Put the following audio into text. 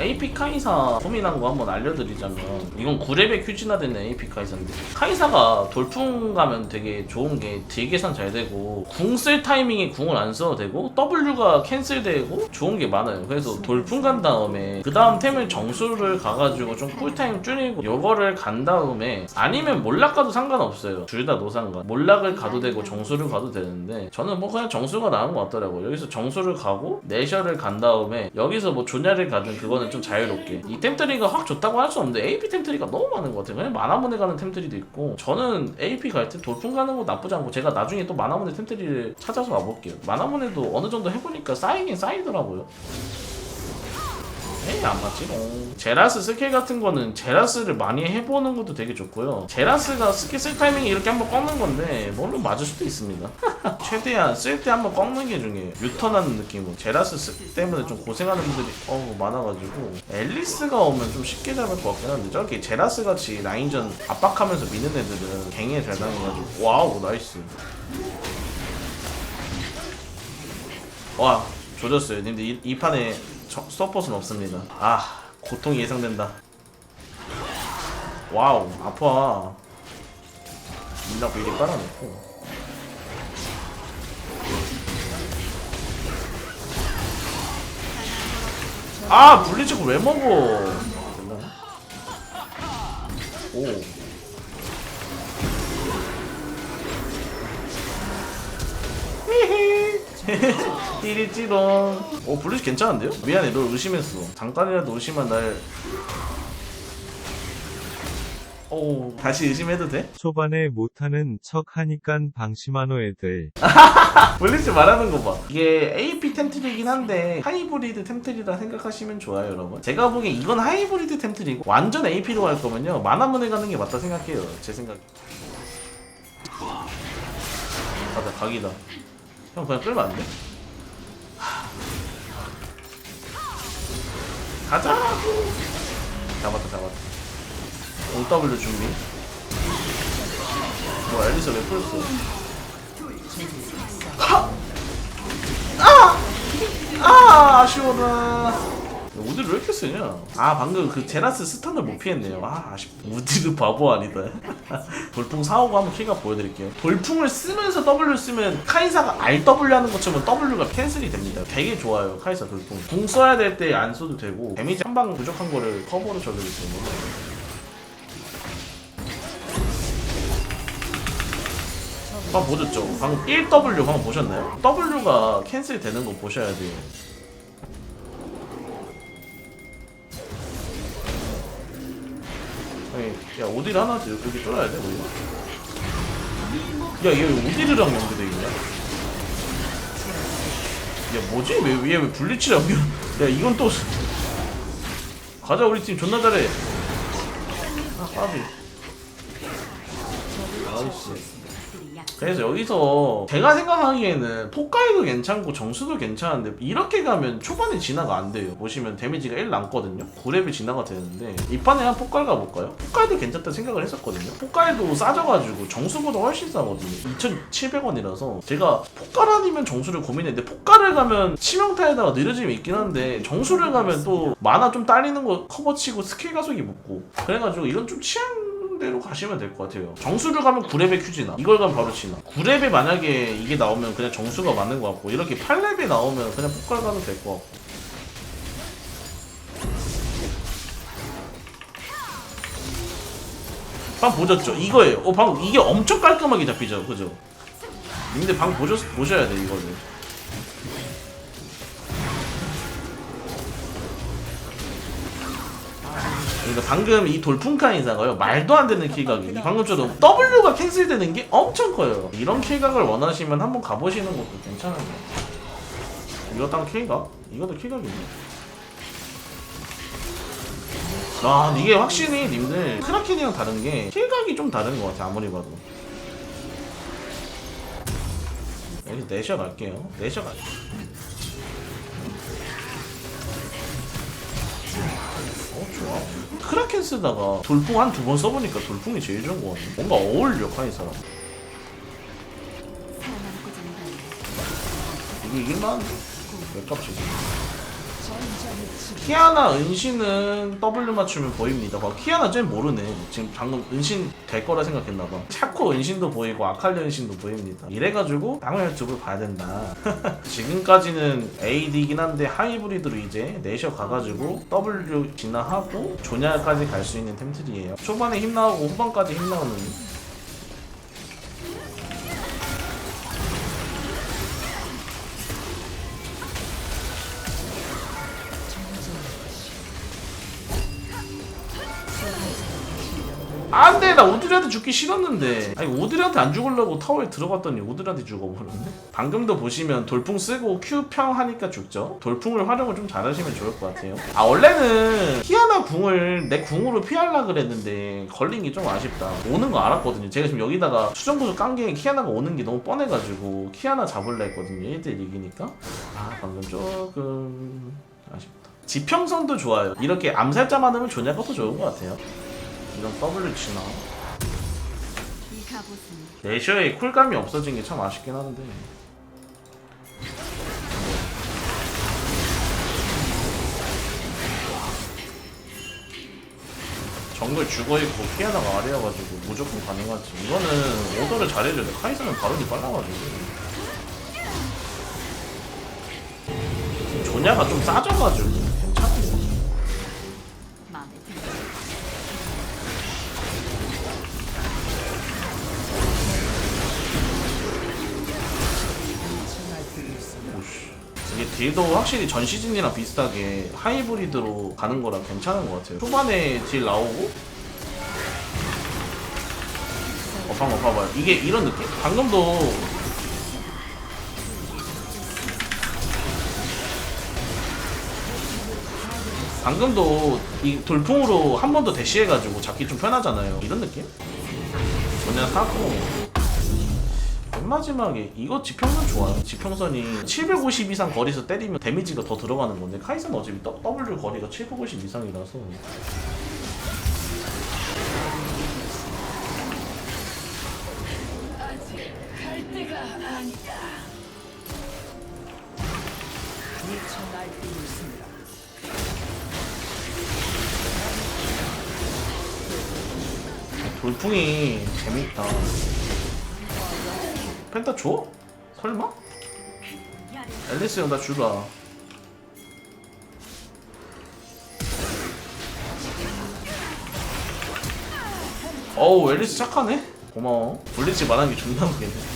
AP 카이사 고민한 거 한번 알려드리자면 이건 9렙에 큐진화되는 AP 카이사인데 카이사가 돌풍 가면 되게 좋은 게 딜 계산 잘 되고 궁 쓸 타이밍에 궁을 안 써도 되고 W가 캔슬되고 좋은 게 많아요. 그래서 돌풍 간 다음에 그 다음 템을 정수를 가가지고 좀 쿨타임 줄이고 요거를 간 다음에 아니면 몰락 가도 상관없어요. 둘 다 노상가 몰락을 가도 되고 정수를 가도 되는데 저는 뭐 그냥 정수가 나은 것 같더라고요. 여기서 정수를 가고 내셔를 간 다음에 여기서 뭐 조냐를 가든 그거는 좀 자유롭게. 이 템트리가 확 좋다고 할 수 없는데 AP 템트리가 너무 많은 것 같아요. 그냥 만화문에 가는 템트리도 있고 저는 AP 갈 때 돌풍 가는 거 나쁘지 않고 제가 나중에 또 만화문에 템트리를 찾아서 와볼게요. 만화문에도 어느 정도 해보니까 쌓이긴 쌓이더라고요 에이 안 맞지? 어. 제라스 스킬 같은 거는 제라스를 많이 해보는 것도 되게 좋고요. 제라스가 스킬 쓸 타이밍에 이렇게 한번 꺾는 건데 물론 맞을 수도 있습니다. 최대한 쓸 때 한번 꺾는 게 중요해요. 유턴하는 느낌으로 제라스 쓰- 때문에 좀 고생하는 분들이 어우 많아가지고 앨리스가 오면 좀 쉽게 잡을 것 같긴 한데 저렇게 제라스 같이 라인전 압박하면서 미는 애들은 갱에 잘 당해가지고 와우 나이스. 와 조졌어요. 근데 이, 이 판에 저- 서폿은 없습니다. 아 고통이 예상된다. 와우 아파. 민나 미리 깔아놓고 아 그걸 왜 먹어? 오 띠리찌롱 오 블리츠 괜찮은데요? 미안해 너 의심했어 잠깐이라도 의심한 날 오, 다시 의심해도 돼? 초반에 못하는 척 하니깐 방심하노 애들. 블리츠 말하는 거 봐. 이게 AP 템트리긴 한데 하이브리드 템트리라 생각하시면 좋아요, 여러분. 제가 보기엔 이건 하이브리드 템트리고 완전 AP로 갈 거면요 만화문에 가는 게 맞다 생각해요, 제 생각. 맞아, 각이다. 형 그냥 끌면 안 돼? 하. 가자. 잡았다, 잡았다. OW 준비. 뭐 앨리스 왜 풀었어? 아 아쉬워라 우디를 왜 이렇게 쓰냐? 아 방금 그 제라스 스턴을 못 피했네요. 아 아쉽다. 우디를 바보 아니다. 돌풍 사오고 한번 키가 보여드릴게요. 돌풍을 쓰면서 W 쓰면 카이사가 RW 하는 것처럼 W가 캔슬이 됩니다. 되게 좋아요 카이사 돌풍 궁 써야 될 때 안 써도 되고 데미지 한 방 부족한 거를 커버로 줘주기 때문에 방금 보셨죠? 방금 1W 방금 보셨나요? W가 캔슬 되는 거 보셔야 돼요. 야 오디를 하나 더 여기 뚫어야 돼 우리. 야얘 오디르랑 연결돼 있냐? 야 뭐지? 왜 위에 왜 블리치랑 연결? 야 이건 또 가자 우리 팀 존나 잘해. 아 까비. 나이스. 그래서 여기서 제가 생각하기에는 폭가이도 괜찮고 정수도 괜찮은데 이렇게 가면 초반에 진화가 안 돼요. 보시면 데미지가 1 남거든요. 9렙이 진화가 되는데 이 판에 한 폭가이 가볼까요? 폭가이도 괜찮다 생각을 했었거든요. 폭가이도 싸져가지고 정수보다 훨씬 싸거든요. 2,700원이라서 제가 폭가를 아니면 정수를 고민했는데 폭가를 가면 치명타에다가 느려짐이 있긴 한데 정수를 가면 또 만화 좀 딸리는 거 커버치고 스킬 가속이 붙고 그래가지고 이건 좀 취향 대로 가시면 될 것 같아요. 정수를 가면 9렙의 큐지나 이걸 가면 바로 지나 9렙에 만약에 이게 나오면 그냥 정수가 맞는 것 같고 이렇게 8렙에 나오면 그냥 폭발 가도 될것 같고 방금 보셨죠? 이거예요. 어, 방금 이게 엄청 깔끔하게 잡히죠, 그죠? 근데 방금 보셨, 보셔야 돼 이거를. 그러니까 방금 이 돌풍칸 이사가요 말도 안 되는 킬각이. 방금처럼 W가 캔슬되는 게 엄청 커요. 이런 킬각을 원하시면 한번 가보시는 것도 괜찮아요 이거 딱 킬각? 이것도 킬각이네. 아 이게 확실히 님들 크라켄이랑 다른 게 킬각이 좀 다른 것 같아 아무리 봐도. 여기서 내셔 갈게요. 내셔 갈게요 어 좋아 크라켄 쓰다가 돌풍 한 두 번 써보니까 돌풍이 제일 좋은 거 같아 뭔가 어울려 카이 사람. 이거 이길만 몇 값이지 키아나 은신은 W 맞추면 보입니다. 봐, 키아나 쟤 모르네. 지금 방금 은신 될 거라 생각했나봐. 차코 은신도 보이고 아칼리 은신도 보입니다. 이래가지고 땅을 줍을 봐야 된다. 지금까지는 AD이긴 한데 하이브리드로 이제 내셔 가가지고 W 진화하고 조냐까지 갈 수 있는 템트리예요. 초반에 힘 나오고 후반까지 힘 나오는 나 오드리한테 죽기 싫었는데. 아니 오드리한테 안 죽으려고 타워에 들어갔더니 오드리한테 죽어버렸네. 방금도 보시면 돌풍 쓰고 Q 평 하니까 죽죠? 돌풍을 활용을 좀 잘하시면 좋을 것 같아요. 아 원래는 키아나 궁을 내 궁으로 피하려 그랬는데 걸린 게 좀 아쉽다. 오는 거 알았거든요. 제가 지금 여기다가 수정구조 깐 게 키아나가 오는 게 너무 뻔해가지고 키아나 잡을라 했거든요. 1대1 이기니까. 아 방금 조금 아쉽다. 지평선도 좋아요. 이렇게 암살자 많으면 조냐가 더 좋은 것 같아요 이런 W 치나? 내셔의 쿨감이 없어진 게 참 아쉽긴 한데. 정글 죽어있고 피아나가 아래여가지고 무조건 가능하지. 이거는 오더를 잘해줘야 돼. 카이사는 발언이 빨라가지고. 조냐가 좀 싸져가지고 딜도 확실히 전 시즌이랑 비슷하게 하이브리드로 가는 거라 괜찮은 것 같아요. 초반에 딜 나오고 어 방금 봐봐요. 이게 이런 느낌? 방금도 방금도 이 돌풍으로 한 번 더 대시해가지고 잡기 좀 편하잖아요. 이런 느낌? 그냥 사고 맨 마지막에 이거 지평선 좋아요. 지평선이 750 이상 거리에서 때리면 데미지가 더 들어가는 건데 카이사는 어차피 더- W 거리가 750 이상이라서 돌풍이 재밌다. 펜타 줘? 설마? 앨리스 형 나 주라. 어우 앨리스 착하네. 고마워. 블리치 말하는 게 존나 웃기네.